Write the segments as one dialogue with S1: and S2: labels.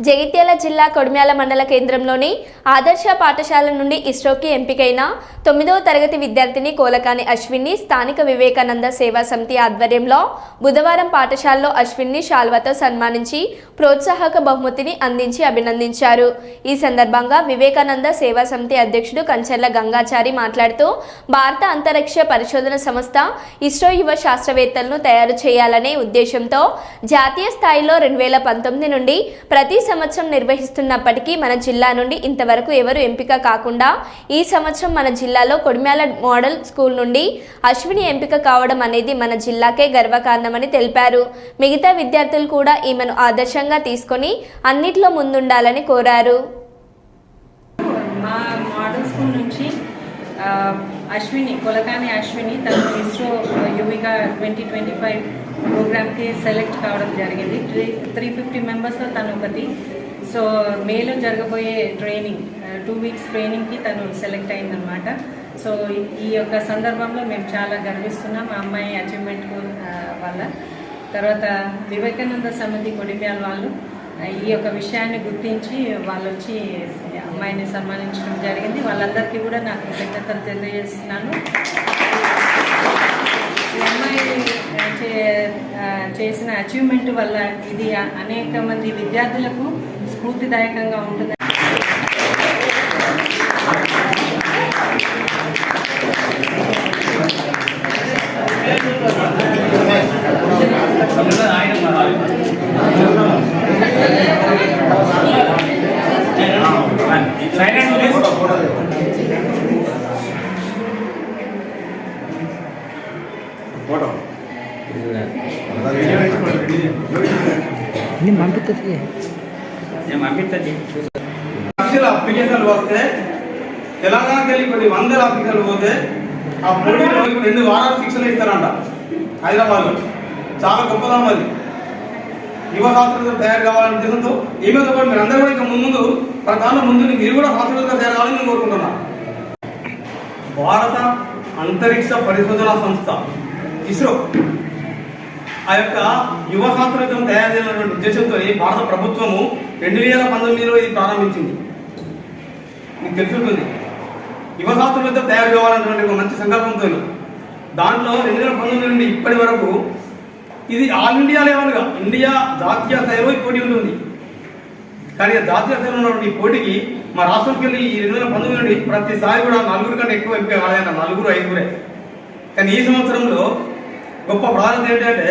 S1: జగిత్యాల జిల్లా కొడిమ్యాల మండల కేంద్రంలోని ఆదర్శ పాఠశాల నుండి ఇస్రోకి ఎంపికైన తొమ్మిదవ తరగతి విద్యార్థిని కోలకాని అశ్విన్ని స్థానిక వివేకానంద సేవా సమితి ఆధ్వర్యంలో బుధవారం పాఠశాలలో అశ్విన్ని శాల్వతో సన్మానించి ప్రోత్సాహక బహుమతిని అందించి అభినందించారు. ఈ సందర్భంగా వివేకానంద సేవా సమితి అధ్యక్షుడు కంచెర్ల గంగాచారి మాట్లాడుతూ భారత అంతరిక్ష పరిశోధన సంస్థ ఇస్రో యువ శాస్త్రవేత్తలను తయారు చేయాలనే ఉద్దేశంతో జాతీయ స్థాయిలో రెండు వేల పంతొమ్మిది నుండి ప్రతి సంవత్సరం నిర్వహిస్తున్నప్పటికీ మన జిల్లా నుండి ఇంతవరకు ఎవరు ఎంపిక కాకుండా ఈ సంవత్సరం మన జిల్లాలో కొడిమ్యాల మోడల్ స్కూల్ నుండి అశ్విని ఎంపిక కావడం అనేది మన జిల్లాకే గర్వకారణమని తెలిపారు. మిగతా విద్యార్థులు కూడా ఈమెను ఆదర్శంగా తీసుకొని అన్నిట్లో ముందుండాలని కోరారు.
S2: మా మోడల్ స్కూల్ నుంచి అశ్విని కొలకాని అశ్విని తను ISRO Yuvika twenty twenty five ప్రోగ్రామ్కి సెలెక్ట్ కావడం జరిగింది. త్రీ త్రీ ఫిఫ్టీ మెంబర్స్లో తను ఒకటి. సో మేలో జరగబోయే ట్రైనింగ్ టూ వీక్స్ ట్రైనింగ్కి తను సెలెక్ట్ అయిందనమాట సో ఈ- యొక్క సందర్భంలో మేము చాలా గర్విస్తున్నాం మా అమ్మాయి అచీవ్మెంట్ వల్ల. తర్వాత వివేకానంద సమితి కొడిమ్యాల వాళ్ళు ఈ యొక్క విషయాన్ని గుర్తించి వాళ్ళు వచ్చి అమ్మాయిని సన్మానించడం జరిగింది. వాళ్ళందరికీ కూడా నాకు కృతజ్ఞతలు తెలియజేస్తున్నాను. ఈ అమ్మాయి చే- చేసిన అచీవ్మెంట్ వల్ల ఇది అనేక మంది విద్యార్థులకు స్ఫూర్తిదాయకంగా ఉంటుంది
S3: నేను పంపిస్తుంది
S4: నేను పంపిస్తుంది
S5: లక్షల అప్లికేషన్లు వస్తే తెలంగాణకి వెళ్ళి కొన్ని వందల అప్లికేషన్లు పోతే ఆ పోటీలో రెండు వారాలు శిక్షణ ఇస్తారంట హైదరాబాద్లో చాలా గొప్పదనం అది యువ శాస్త్రవేత్తలు తయారు కావాలనే ఉద్దేశంతో ఈమెతో పాటు మీరు అందరూ కూడా ఇంకా ముందు ప్రతి దానిలో ముందు మీరు కూడా హాస్పిటల్గా తయారు నేను కోరుకుంటున్నా. భారత అంతరిక్ష పరిశోధన సంస్థ ఇస్రో ఆ యొక్క యువ శాస్త్రవేత్తలను తయారు చేయాలన్నటువంటి ఉద్దేశంతో భారత ప్రభుత్వము రెండు వేల పంతొమ్మిదిలో ఇది ప్రారంభించింది. మీకు తెలుసుంటుంది. యువ శాస్త్రవేత్త తయారు కావాలన్నటువంటి ఒక మంచి సంకల్పంతో దాంట్లో రెండు వేల పంతొమ్మిది నుండి ఇప్పటి వరకు ఇది ఆల్ ఇండియా లెవెల్గా ఇండియా జాతీయ స్థాయిలో పోటీ ఉంటుంది. కానీ జాతీయ స్థాయిలో ఉన్నటువంటి పోటీకి మా రాష్ట్రంకి వెళ్ళి ఈ రెండు వేల పంతొమ్మిది నుండి ప్రతిసారి కూడా నలుగురు కంటే ఎక్కువ ఎంపిక కాలేదన్న నలుగురు ఐదుగురే. కానీ ఈ సంవత్సరంలో గొప్ప ప్రాధాన్యత ఏంటంటే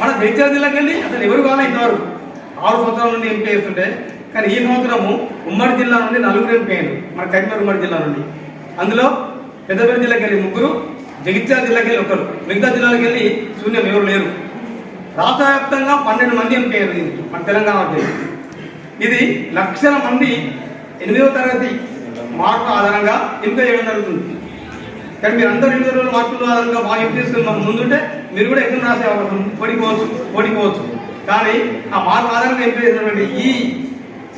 S5: మన జగిత్యాల జిల్లాకి వెళ్ళి అసలు ఎవరు కావాలి ఇంతవరకు. ఆరు సంవత్సరాల నుండి ఎంపీ చేస్తుంటే కానీ ఈ సంవత్సరము ఉమ్మడి జిల్లా నుండి నలుగురు ఎంపిక అయ్యారు మన కరీంనగర్ ఉమ్మడి జిల్లా నుండి. అందులో పెద్దపల్లి జిల్లాకి వెళ్ళి ముగ్గురు జగిత్యాల జిల్లాకి వెళ్ళి ఒకరు మిగతా జిల్లాలకు వెళ్ళి శూన్యం ఎవరు లేరు. రాష్ట్ర వ్యాప్తంగా పన్నెండు మంది ఎంపీ అయ్యారు దీనికి మన తెలంగాణకి. ఇది లక్షల మంది ఎనిమిదవ తరగతి మార్కుల ఆధారంగా ఎంపిక చేయడం జరుగుతుంది. కానీ మీరు అందరూ ఎనిమిది రోజుల మార్కుల ఆధారంగా బాగా ఎంపిక చేసుకుని ముందుంటే మీరు కూడా ఎగ్జామ్ రాసే అవకాశం ఓడిపోవచ్చు ఓడిపోవచ్చు. కానీ ఆ మార్క్ ఆధారంగా ఎంపిక చేసినటువంటి ఈ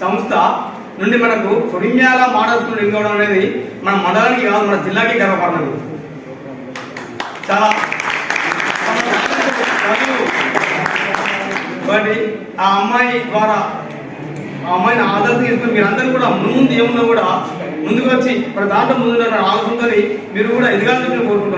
S5: సంస్థ నుండి మనకు కొడిమ్యాల మోడల్ స్కూల్ ఎన్నుకోవడం అనేది మన మండలానికి కాదు మన జిల్లాకి గర్వపడదు చాలా కాబట్టి ఆ అమ్మాయి ద్వారా ఆ అమ్మాయిని తీసుకుని మీరు అందరూ కూడా ముందు ఏమున్నా కూడా ముందుకు వచ్చి ప్రతి దాంట్లో ముందు ఆలోచనతో మీరు కూడా ఎదగాలని చెప్పి కోరుకుంటున్నాను.